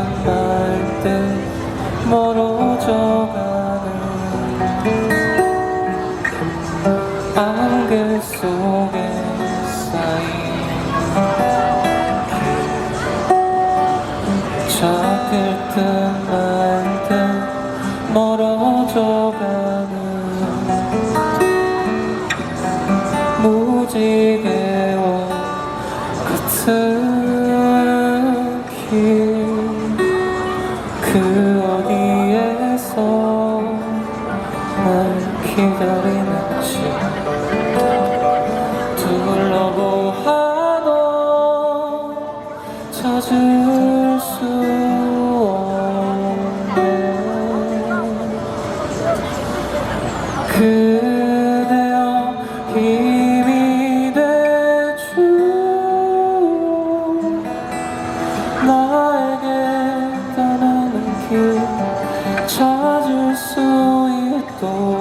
할 때 멀어져가는 안개 속에 쌓인 잡힐 듯말듯 멀어져가는 무지개와 같은 날 기다리는지 둘러보아도 찾을 수 없네 그대여 힘이 되주 나에게 떠나는 길 찾을 수 있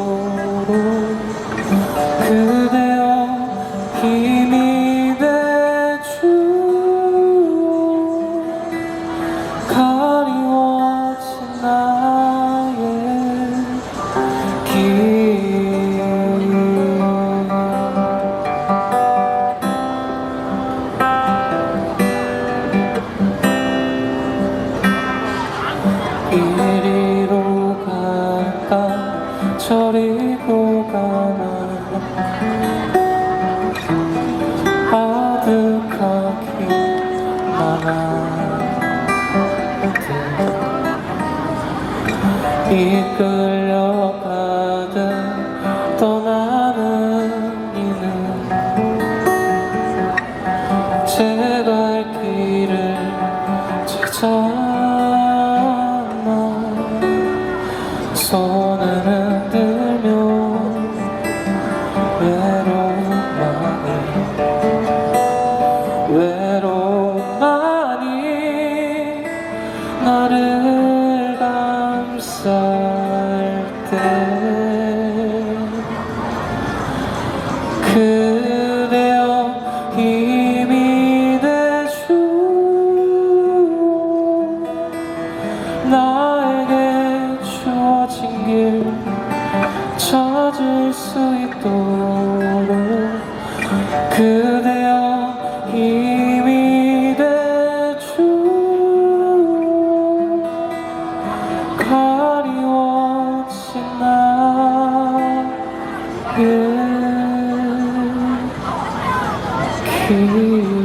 저리로 가나 아득하기만 한데 이끌려가듯 떠나는 이는 제갈 길을 찾아나 손을 나를 감쌀 때 그대여 힘이 되주 나에게 주어진 길 찾을 수 see